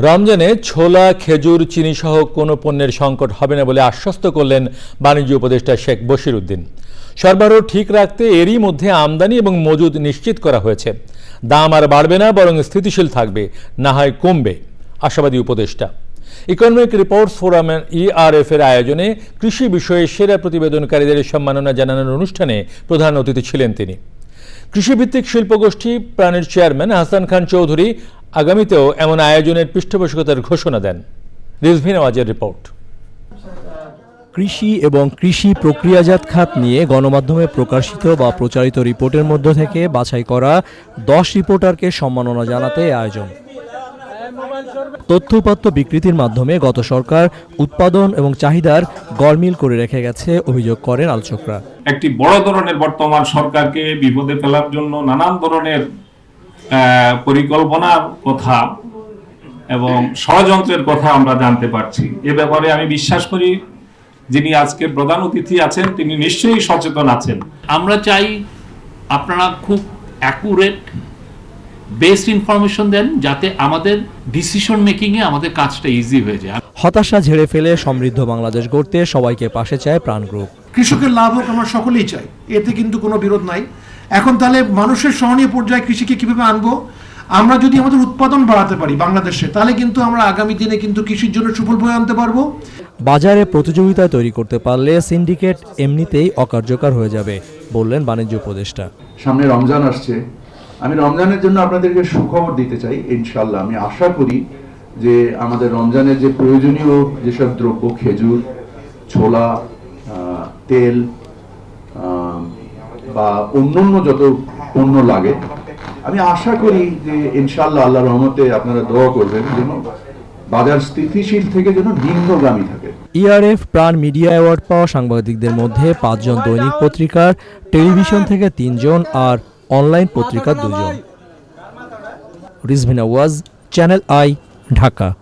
রমজানে ছোলা, খেজুর চিনি সহ কোনো পণ্যের সংকট হবে না বলে আশ্বস্ত করলেন বাণিজ্য উপদেষ্টা শেখ বশির উদ্দিন সরবরাহ ঠিক রাখতে এরই মধ্যে আমদানি এবং মজুদ নিশ্চিত করা হয়েছে। দাম আর বাড়বে না, বরং স্থিতিশীল থাকবে, না হয় কমবে, আশাবাদী উপদেষ্টা। ইকোনমিক রিপোর্টস ফোরামের ইআরএফ এর আয়োজনে কৃষি বিষয়ে সেরা প্রতিবেদনকারীদের সম্মাননা জানানোর অনুষ্ঠানে প্রধান অতিথি ছিলেন তিনি। কৃষিভিত্তিক শিল্পগোষ্ঠী প্রাণের চেয়ারম্যান হাসান খান চৌধুরী আগামীতেও এমন আয়োজনের পৃষ্ঠপোষকতার ঘোষণা দেন রিজভিন আওয়াজের রিপোর্ট। কৃষি এবং কৃষি প্রক্রিয়াজাত খাত নিয়ে গণমাধ্যমে প্রকাশিত বা প্রচারিত রিপোর্টের মধ্য থেকে বাছাই করা দশ রিপোর্টারকে সম্মাননা জানাতে এই আয়োজন। তথ্যউপাত্ত বিকৃতির মাধ্যমে গত সরকার উৎপাদন এবং চাহিদার গরমিল করে রেখে গেছে অভিযোগ করেন আলোচকরা। একটি বড় ধরনের বর্তমান সরকারকে বিপদে ফেলার জন্য নানান ধরনের পরিকল্পনার কথা এবং ষড়যন্ত্রের কথা আমরা জানতে পারছি। এ ব্যাপারে আমি বিশ্বাস করি যিনি আজকে প্রধান অতিথি আছেন, তিনি নিশ্চয়ই সচেতন আছেন। আমরা চাই আপনারা খুব অ্যাকুরেট বেস্ট ইনফরমেশন দেন যাতে আমাদের ডিসিশন মেকিংয়ে আমাদের কাজটা ইজি হয়ে যায়। হতাশা ঝেড়ে ফেলে সমৃদ্ধ বাংলাদেশ গড়তে সবাইকে পাশে চায় প্রাণ গ্রুপ। কৃষকের লাভ হোক আমরা সকলেই চাই। এতে কিন্তু কোনো বিরোধ নাই। এখন তাহলে মানুষের সহনীয় পর্যায়ে কৃষিকে কীভাবে আনব? আমরা যদি আমাদের উৎপাদন বাড়াতে পারি বাংলাদেশে তাহলে কিন্তু আমরা আগামী দিনে কিন্তু কৃষির জন্য সুফল বয়ে আনতে পারব। বাজারে প্রতিযোগিতা তৈরি করতে পারলে সিন্ডিকেট এমনিতেই অকার্যকর হয়ে যাবে বললেন বাণিজ্য উপদেষ্টা। সামনে রমজান আসছে। আমি রমজানের জন্য আপনাদেরকে সুখবর দিতে চাই ইনশাল্লাহ আমি আশা করি যে আমাদের রমজানের যে প্রয়োজনীয় যেসব দ্রব্য, খেজুর, ছোলা তেল বা অন্যান্য যত পণ্য লাগে, আমি আশা করি যে ইনশাল্লাহ আল্লাহ রহমতে আপনারা দোয়া করবেন যেন বাজার স্থিতিশীল থেকে যেন নিম্নগামী থাকে। ইআরএফ প্রাণ মিডিয়া অ্যাওয়ার্ড পাওয়া সাংবাদিকদের মধ্যে পাঁচজন দৈনিক পত্রিকার, টেলিভিশন থেকে তিনজন আর অনলাইন পত্রিকার দুজন। Rizvina Waz channel I. Dhaka.